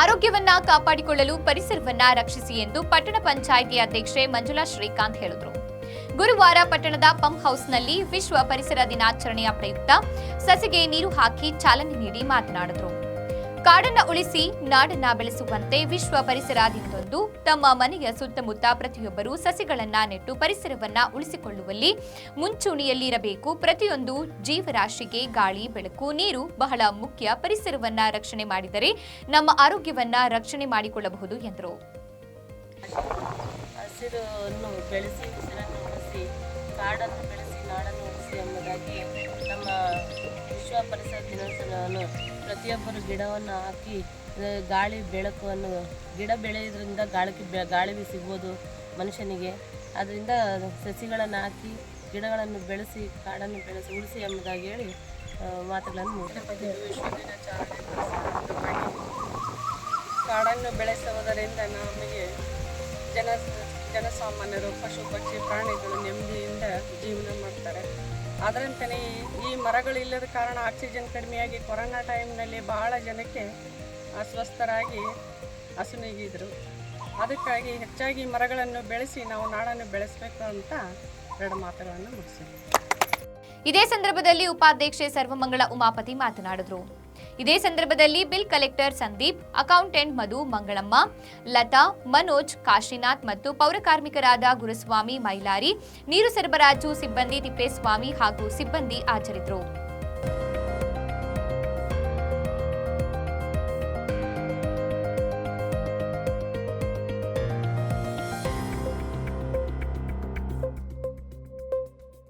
ಆರೋಗ್ಯವನ್ನ ಕಾಪಾಡಿಕೊಳ್ಳಲು ಪರಿಸರವನ್ನ ರಕ್ಷಿಸಿ ಎಂದು ಪಟ್ಟಣ ಪಂಚಾಯಿತಿ ಅಧ್ಯಕ್ಷೆ ಮಂಜುಳಾ ಶ್ರೀಕಾಂತ್ ಹೇಳಿದರು. ಗುರುವಾರ ಪಟ್ಟಣದ ಪಂಪ್ ಹೌಸ್ನಲ್ಲಿ ವಿಶ್ವ ಪರಿಸರ ದಿನಾಚರಣೆಯ ಪ್ರಯುಕ್ತ ಸಸಿಗೆ ನೀರು ಹಾಕಿ ಚಾಲನೆ ನೀಡಿ ಮಾತನಾಡಿದರು. ಕಾಡನ್ನ ಉಳಿಸಿ ನಾಡನ್ನ ಬೆಳೆಸುವಂತೆ ವಿಶ್ವ ಪರಿಸರ ದಿನದಂದು ತಮ್ಮ ಮನೆಯ ಸುತ್ತಮುತ್ತ ಪ್ರತಿಯೊಬ್ಬರು ಸಸಿಗಳನ್ನ ನೆಟ್ಟು ಪರಿಸರವನ್ನ ಉಳಿಸಿಕೊಳ್ಳುವಲ್ಲಿ ಮುಂಚೂಣಿಯಲ್ಲಿರಬೇಕು. ಪ್ರತಿಯೊಂದು ಜೀವರಾಶಿಗೆ ಗಾಳಿ, ಬೆಳಕು, ನೀರು ಬಹಳ ಮುಖ್ಯ ಪರಿಸರವನ್ನ ರಕ್ಷಣೆ ಮಾಡಿದರೆ ನಮ್ಮ ಆರೋಗ್ಯವನ್ನ ರಕ್ಷಣೆ ಮಾಡಿಕೊಳ್ಳಬಹುದು ಎಂದರು. ಹಸಿರನ್ನು ಬೆಳೆಸಿ ಉಳಿಸಿ, ಕಾಡನ್ನು ಬೆಳೆಸಿ, ನಾಡನ್ನು ಉಳಿಸಿ ಎಂಬುದಾಗಿ ನಮ್ಮ ವಿಶ್ವ ಪರಿಸರ ದಿನಾಚರಣೆಯನ್ನು ಪ್ರತಿಯೊಬ್ಬರು ಗಿಡವನ್ನು ಹಾಕಿ ಗಾಳಿ ಬೆಳಕನ್ನು, ಗಿಡ ಬೆಳೆಯೋದ್ರಿಂದ ಗಾಳಿಗೆ ಬೆ- ಗಾಳಿ ಸಿಗ್ಬೋದು ಮನುಷ್ಯನಿಗೆ. ಅದರಿಂದ ಸಸಿಗಳನ್ನು ಹಾಕಿ, ಗಿಡಗಳನ್ನು ಬೆಳೆಸಿ, ಕಾಡನ್ನು ಬೆಳೆಸಿ, ಉಳಿಸಿ ಎಂಬುದಾಗಿ ಹೇಳಿ ಮಾತುಗಳನ್ನು ಕಾಡನ್ನು ಬೆಳೆಸುವುದರಿಂದ ನಮಗೆ ಜನ, ಜನಸಾಮಾನ್ಯರು ಪಶು ಪಕ್ಷಿ ಪ್ರಾಣಿಗಳು ನೆಮ್ಮದಿಯಿಂದ ಜೀವನ ಮಾಡ್ತಾರೆ. ಅದರಂತೆಯೇ ಈ ಮರಗಳಿಲ್ಲದ ಕಾರಣ ಆಕ್ಸಿಜನ್ ಕಡಿಮೆಯಾಗಿ ಕೊರೋನಾ ಟೈಮ್ನಲ್ಲಿ ಬಹಳ ಜನಕ್ಕೆ ಅಸ್ವಸ್ಥರಾಗಿ ಹಸುನೀಗಿದ್ರು. ಅದಕ್ಕಾಗಿ ಹೆಚ್ಚಾಗಿ ಮರಗಳನ್ನು ಬೆಳೆಸಿ ನಾವು ನಾಡನ್ನು ಬೆಳೆಸಬೇಕು ಅಂತ ಎರಡು ಮಾತುಗಳನ್ನು ಮುಗಿಸಿದ್ವಿ. ಇದೇ ಸಂದರ್ಭದಲ್ಲಿ ಉಪಾಧ್ಯಕ್ಷೆ ಸರ್ವಮಂಗಳ ಉಮಾಪತಿ ಮಾತನಾಡಿದರು. ಇದೇ ಸಂದರ್ಭದಲ್ಲಿ bill collector Sandeep, accountant Madhu Mangalamma, Latha, Manoj, Kashinath ಮತ್ತು ಪೌರಕಾರ್ಮಿಕರಾದ ಗುರುಸ್ವಾಮಿ ಮೈಲಾರಿ, ನೀರು ಸರಬರಾಜು ಸಿಬ್ಬಂದಿ ತಿಪ್ಪೇಸ್ವಾಮಿ ಹಾಗೂ ಸಿಬ್ಬಂದಿ ಹಾಜರಿದ್ದರು